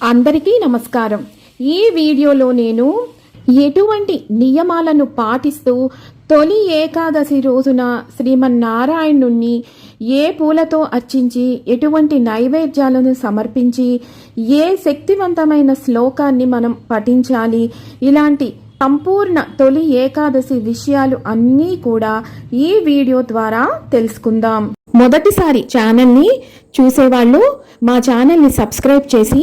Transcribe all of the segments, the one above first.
అందరికీ నమస్కారం. ఈ వీడియోలో నేను ఎటువంటి నియమాలను పాటిస్తూ తొలి ఏకాదశి రోజున శ్రీమన్నారాయణుణ్ణి ఏ పూలతో అర్చించి ఎటువంటి నైవేద్యాలను సమర్పించి ఏ శక్తివంతమైన శ్లోకాన్ని మనం పఠించాలి ఇలాంటి సంపూర్ణ తొలి ఏకాదశి విషయాలు అన్నీ కూడా ఈ వీడియో ద్వారా తెలుసుకుందాం. మొదటిసారి ఛానల్ని చూసేవాళ్ళు మా ఛానల్ని సబ్స్క్రైబ్ చేసి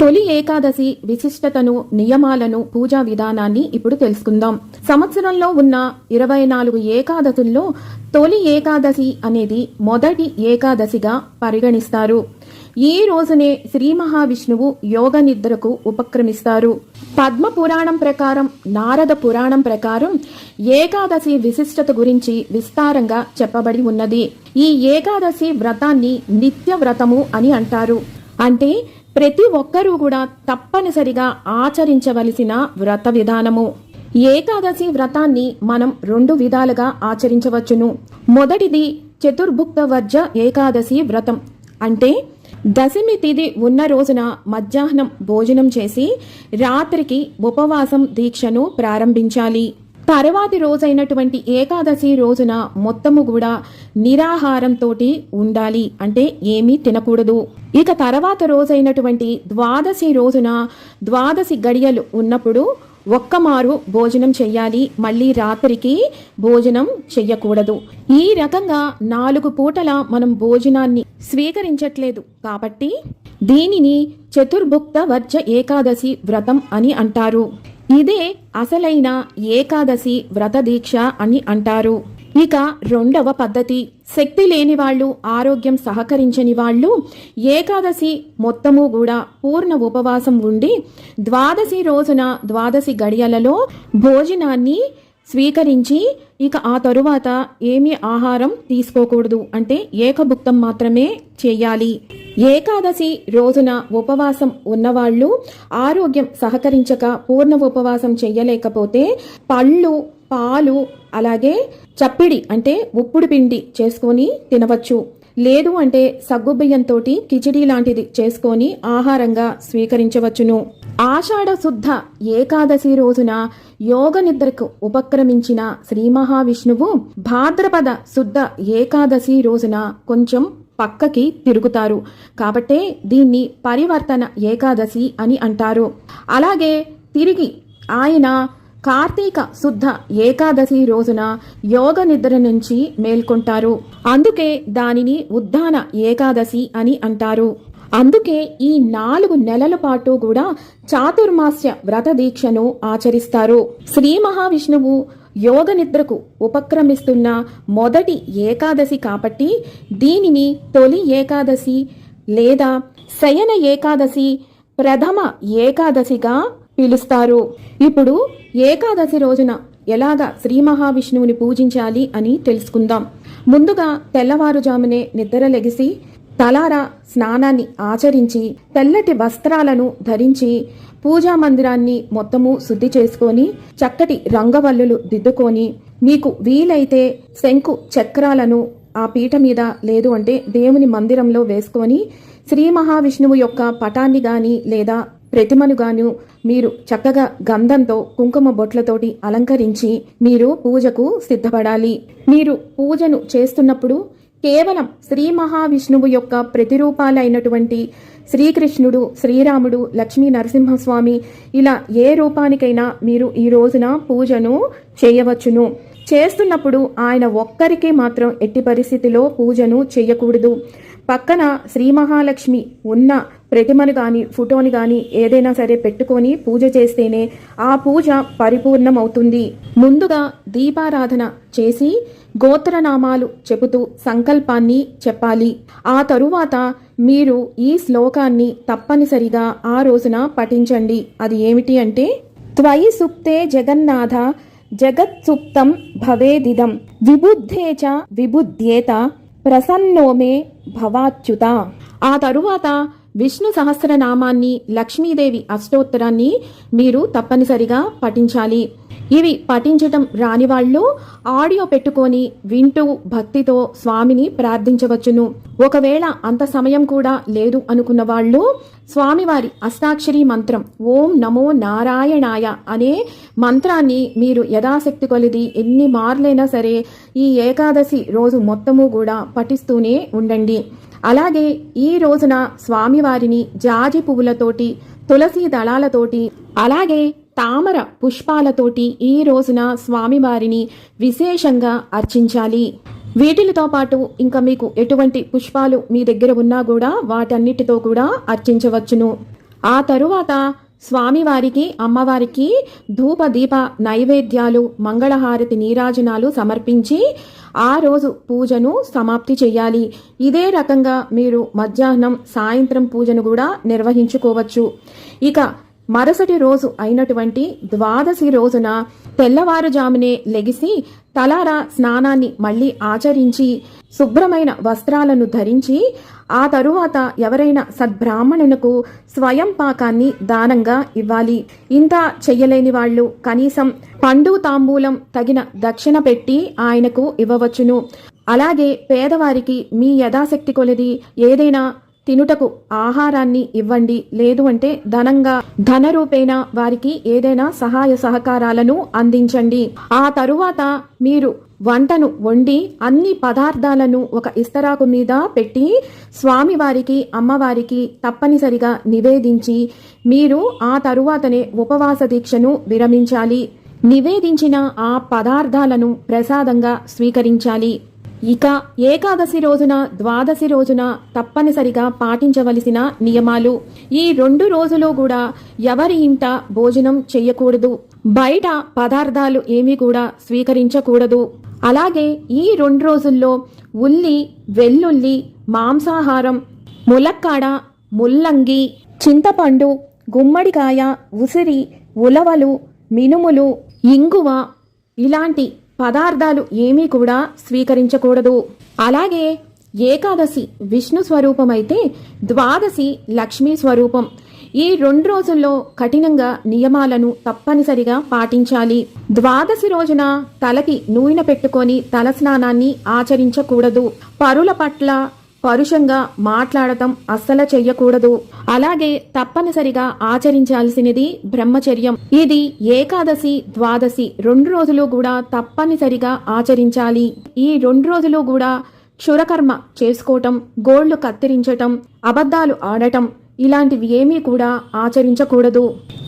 తొలి ఏకాదశి విశిష్టతను నియమాలను పూజా విధానాన్ని ఇప్పుడు తెలుసుకుందాం. సంవత్సరంలో ఉన్న ఇరవై నాలుగు ఏకాదశుల్లో తొలి ఏకాదశి అనేది మొదటి ఏకాదశిగా పరిగణిస్తారు. ఈ రోజునే శ్రీ మహావిష్ణువు యోగ నిద్రకు ఉపక్రమిస్తారు. పద్మ పురాణం ప్రకారం నారద పురాణం ప్రకారం ఏకాదశి విశిష్టత గురించి విస్తారంగా చెప్పబడి ఉన్నది. ఈ ఏకాదశి వ్రతాన్ని నిత్య వ్రతము అని అంటారు. అంటే ప్రతి ఒక్కరూ కూడా తప్పనిసరిగా ఆచరించవలసిన వ్రత విధానము. ఏకాదశి వ్రతాన్ని మనం రెండు విధాలుగా ఆచరించవచ్చును. మొదటిది చతుర్భుక్త వర్జ ఏకాదశి వ్రతం. అంటే దశమి తిథి ఉన్న రోజున మధ్యాహ్నం భోజనం చేసి రాత్రికి ఉపవాసం దీక్షను ప్రారంభించాలి. తర్వాతి రోజైనటువంటి ఏకాదశి రోజున మొత్తము కూడా నిరాహారంతో ఉండాలి. అంటే ఏమీ తినకూడదు. ఇక తర్వాత రోజైనటువంటి ద్వాదశి రోజున ద్వాదశి గడియలు ఉన్నప్పుడు ఒక్కమారు భోజనం చెయ్యాలి మళ్ళీ రాత్రికి భోజనం చెయ్యకూడదు. ఈ రకంగా నాలుగు పూటల మనం భోజనాన్ని స్వీకరించట్లేదు కాబట్టి దీనిని చతుర్భుక్త వర్జ ఏకాదశి వ్రతం అని అంటారు. ఇదే అసలైన ఏకాదశి వ్రత దీక్ష అని అంటారు. ఇక రెండవ పద్ధతి. శక్తి లేని వాళ్ళు ఆరోగ్యం సహకరించని వాళ్ళు ఏకాదశి మొత్తము కూడా పూర్ణ ఉపవాసం ఉండి ద్వాదశి రోజున ద్వాదశి గడియలలో భోజనాన్ని స్వీకరించి ఇక ఆ తరువాత ఏమీ ఆహారం తీసుకోకూడదు. అంటే ఏకభుక్తం మాత్రమే చేయాలి. ఏకాదశి రోజున ఉపవాసం ఉన్నవాళ్ళు ఆరోగ్యం సహకరించక పూర్ణ ఉపవాసం చెయ్యలేకపోతే పళ్ళు పాలు అలాగే చప్పిడి అంటే ఉప్పుడు పిండి చేసుకొని తినవచ్చు. లేదు అంటే సగ్గుబియ్యంతో కిచిడి లాంటిది చేసుకొని ఆహారంగా స్వీకరించవచ్చును. ఆషాఢ శుద్ధ ఏకాదశి రోజున యోగ నిద్రకు ఉపక్రమించిన శ్రీ మహావిష్ణువు భాద్రపద శుద్ధ ఏకాదశి రోజున కొంచెం పక్కకి తిరుగుతారు. కాబట్టే దీన్ని పరివర్తన ఏకాదశి అని అంటారు. అలాగే తిరిగి ఆయన కార్తీక శుద్ధ ఏకాదశి రోజున యోగ నిద్ర నుంచి మేల్కొంటారు. అందుకే దానిని ఉద్దాన ఏకాదశి అని అంటారు. అందుకే ఈ నాలుగు నెలల పాటు కూడా చాతుర్మాస్య వ్రత దీక్షను ఆచరిస్తారు. శ్రీ మహావిష్ణువు యోగ నిద్రకు ఉపక్రమిస్తున్న మొదటి ఏకాదశి కాబట్టి దీనిని తొలి ఏకాదశి లేదా శయన ఏకాదశి ప్రథమ ఏకాదశిగా పిలుస్తారు. ఇప్పుడు ఏకాదశి రోజున ఎలాగా శ్రీ మహావిష్ణువుని పూజించాలి అని తెలుసుకుందాం. ముందుగా తెల్లవారుజామునే నిద్ర లెగిసి తలారా స్నానాన్ని ఆచరించి తెల్లటి వస్త్రాలను ధరించి పూజా మందిరాన్ని మొత్తము శుద్ధి చేసుకొని చక్కటి రంగవల్లులు దిద్దుకొని మీకు వీలైతే శంకు చక్రాలను ఆ పీట మీద లేదు అంటే దేవుని మందిరంలో వేసుకొని శ్రీ మహావిష్ణువు యొక్క పటాన్ని గాని లేదా ప్రతిమను గాను మీరు చక్కగా గంధంతో కుంకుమ బొట్లతోటి అలంకరించి మీరు పూజకు సిద్ధపడాలి. మీరు పూజను చేస్తున్నప్పుడు కేవలం శ్రీ మహావిష్ణువు యొక్క ప్రతిరూపాలైనటువంటి శ్రీకృష్ణుడు శ్రీరాముడు లక్ష్మీ నరసింహస్వామి ఇలా ఏ రూపానికైనా మీరు ఈ రోజున పూజను చేయవచ్చును. చేస్తున్నప్పుడు ఆయన ఒక్కరికి మాత్రం ఎట్టి పరిస్థితిలో పూజను చేయకూడదు. పక్కన శ్రీ మహాలక్ష్మి ఉన్న ప్రతిమను కానీ ఫోటోని కానీ ఏదైనా సరే పెట్టుకొని పూజ చేస్తేనే ఆ పూజ పరిపూర్ణమవుతుంది. ముందుగా దీపారాధన చేసి గోత్రనామాలు చెబుతూ సంకల్పాన్ని చెప్పాలి. ఆ తరువాత మీరు ఈ శ్లోకాన్ని తప్పనిసరిగా ఆ రోజున పఠించండి. అది ఏమిటి అంటే త్వయి సుప్తే జగన్నాథ జగత్సుప్తం భవేదిదం విబుద్ధే చ విబుధ్యేత ప్రసన్నోమే భవాచ్యుత. ఆ తరువాత విష్ణు సహస్రనామాన్ని లక్ష్మీదేవి అష్టోత్తరాన్ని మీరు తప్పనిసరిగా పఠించాలి. ఇవి పఠించటం రాని వాళ్ళు ఆడియో పెట్టుకొని వింటూ భక్తితో స్వామిని ప్రార్థించవచ్చును. ఒకవేళ అంత సమయం కూడా లేదు అనుకున్న వాళ్ళు స్వామివారి అష్టాక్షరి మంత్రం ఓం నమో నారాయణాయ అనే మంత్రాన్ని మీరు యథాశక్తి కొలిది ఎన్ని మార్లైనా సరే ఈ ఏకాదశి రోజు మొత్తము కూడా పఠిస్తూనే ఉండండి. అలాగే ఈ రోజున స్వామివారిని జాజి పువ్వులతోటి తులసి దళాలతోటి అలాగే తామర పుష్పాలతోటి ఈ రోజున స్వామివారిని విశేషంగా అర్చించాలి. వీటితో పాటు ఇంకా మీకు ఎటువంటి పుష్పాలు మీ దగ్గర ఉన్నా కూడా వాటన్నిటితో కూడా అర్చించవచ్చును. ఆ తరువాత స్వామివారికి అమ్మవారికి ధూప దీప నైవేద్యాలు మంగళహారతి నీరాజనాలు సమర్పించి ఆ రోజు పూజను సమాప్తి చేయాలి. ఇదే రకంగా మీరు మధ్యాహ్నం సాయంత్రం పూజను కూడా నిర్వహించుకోవచ్చు. ఇక మరుసటి రోజు అయినటువంటి ద్వాదశి రోజున తెల్లవారుజామునే లెగిసి తలారా స్నానాన్ని మళ్ళీ ఆచరించి శుభ్రమైన వస్త్రాలను ధరించి ఆ తరువాత ఎవరైనా సద్బ్రాహ్మణునకు స్వయం పాకాన్ని దానంగా ఇవ్వాలి. ఇంత చెయ్యలేని వాళ్ళు కనీసం పండు తాంబూలం తగిన దక్షిణ పెట్టి ఆయనకు ఇవ్వవచ్చును. అలాగే పేదవారికి మీ యథాశక్తి కొలది. ఏదైనా తినుటకు ఆహారాన్ని ఇవ్వండి. లేదు అంటే ధనంగా ధన రూపేణ వారికి ఏదైనా సహాయ సహకారాలను అందించండి. ఆ తరువాత మీరు వంటను వండి అన్ని పదార్థాలను ఒక ఇస్తరాకు మీద పెట్టి స్వామివారికి అమ్మవారికి తప్పనిసరిగా నివేదించి మీరు ఆ తరువాతనే ఉపవాస దీక్షను విరమించాలి. నివేదించిన ఆ పదార్థాలను ప్రసాదంగా స్వీకరించాలి. ఇక ఏకాదశి రోజున ద్వాదశి రోజున తప్పనిసరిగా పాటించవలసిన నియమాలు. ఈ రెండు రోజులు కూడా ఎవరి ఇంట భోజనం చెయ్యకూడదు బయట పదార్థాలు ఏమీ కూడా స్వీకరించకూడదు. అలాగే ఈ రెండు రోజుల్లో ఉల్లి వెల్లుల్లి మాంసాహారం ములక్కాడ ముల్లంగి చింతపండు గుమ్మడికాయ ఉసిరి ఉలవలు మినుములు ఇంగువ ఇలాంటి పదార్థాలు ఏమీ కూడా స్వీకరించకూడదు. అలాగే ఏకాదశి విష్ణు స్వరూపమైతే ద్వాదశి లక్ష్మీ స్వరూపం. ఈ రెండు రోజుల్లో కఠినంగా నియమాలను తప్పనిసరిగా పాటించాలి. ద్వాదశి రోజున తలకి నూనె పెట్టుకొని తల స్నానాన్ని ఆచరించకూడదు. పరుల పట్ల పరుషంగా మాట్లాడటం అస్సలు చెయ్యకూడదు. అలాగే తప్పనిసరిగా ఆచరించాల్సినది బ్రహ్మచర్యం. ఇది ఏకాదశి ద్వాదశి రెండు రోజులు కూడా తప్పనిసరిగా ఆచరించాలి. ఈ రెండు రోజులు కూడా క్షురకర్మ చేసుకోవటం గోళ్ళు కత్తిరించటం అబద్ధాలు ఆడటం ఇలాంటివి ఏమీ కూడా ఆచరించకూడదు.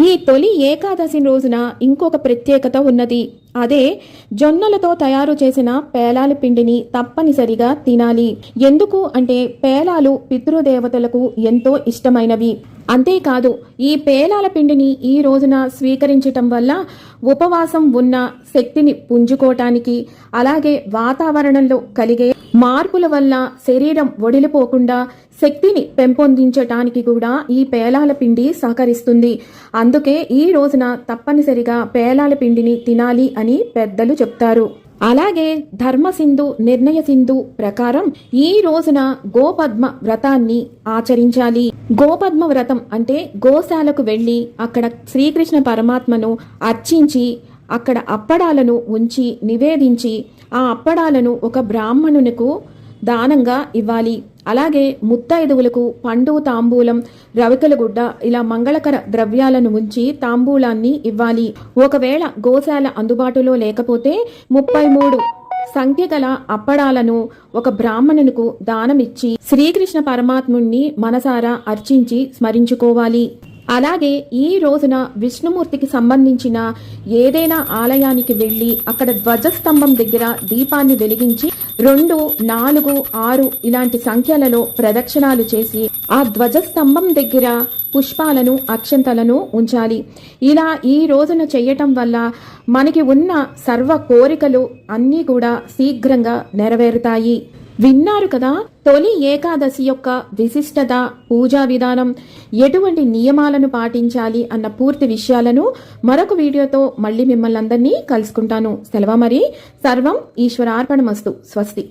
ఈ తొలి ఏకాదశి రోజున ఇంకొక ప్రత్యేకత ఉన్నది. అదే జొన్నలతో తయారు చేసిన పేలాల పిండిని తప్పనిసరిగా తినాలి. ఎందుకు అంటే పేలాలు పితృదేవతలకు ఎంతో ఇష్టమైనవి. అంతేకాదు ఈ పేలాల పిండిని ఈ రోజున స్వీకరించటం వల్ల ఉపవాసం ఉన్న శక్తిని పుంజుకోవటానికి అలాగే వాతావరణంలో కలిగే మార్పుల వల్ల శరీరం ఒడిలిపోకుండా శక్తిని పెంపొందించటానికి కూడా ఈ పేలాల పిండి సహకరిస్తుంది. అందుకే ఈ రోజున తప్పనిసరిగా పేలాల పిండిని తినాలి అని పెద్దలు చెప్తారు. అలాగే ధర్మసింధు నిర్ణయ సింధు ప్రకారం ఈ రోజున గోపద్మ వ్రతాన్ని ఆచరించాలి. గోపద్మ వ్రతం అంటే గోశాలకు వెళ్ళి అక్కడ శ్రీకృష్ణ పరమాత్మను అర్చించి అక్కడ అప్పడాలను ఉంచి నివేదించి ఆ అప్పడాలను ఒక బ్రాహ్మణునకు దానంగా ఇవ్వాలి. అలాగే ముత్తైదువులకు పండు తాంబూలం రవికల గుడ్డ ఇలా మంగళకర ద్రవ్యాలను ఉంచి తాంబూలాన్ని ఇవ్వాలి. ఒకవేళ గోశాల అందుబాటులో లేకపోతే ముప్పై మూడు సంఖ్య గల అప్పడాలను ఒక బ్రాహ్మణునికు దానమిచ్చి శ్రీకృష్ణ పరమాత్ముణ్ణి మనసారా అర్చించి స్మరించుకోవాలి. అలాగే ఈ రోజున విష్ణుమూర్తికి సంబంధించిన ఏదైనా ఆలయానికి వెళ్ళి అక్కడ ధ్వజస్తంభం దగ్గర దీపాన్ని వెలిగించి రెండు నాలుగు ఆరు ఇలాంటి సంఖ్యలలో ప్రదక్షిణాలు చేసి ఆ ధ్వజస్తంభం దగ్గర పుష్పాలను అక్షంతలను ఉంచాలి. ఇలా ఈ రోజున చేయటం వల్ల మనకి ఉన్న సర్వ కోరికలు అన్నీ కూడా శీఘ్రంగా నెరవేరుతాయి. విన్నారు కదా తొలి ఏకాదశి యొక్క విశిష్టత పూజా విధానం ఎటువంటి నియమాలను పాటించాలి అన్న పూర్తి విషయాలను మరొక వీడియోతో మళ్ళీ మిమ్మల్ని అందరినీ కలుసుకుంటాను. సెలవు మరి. సర్వం ఈశ్వరార్పణమస్తు. స్వస్తి.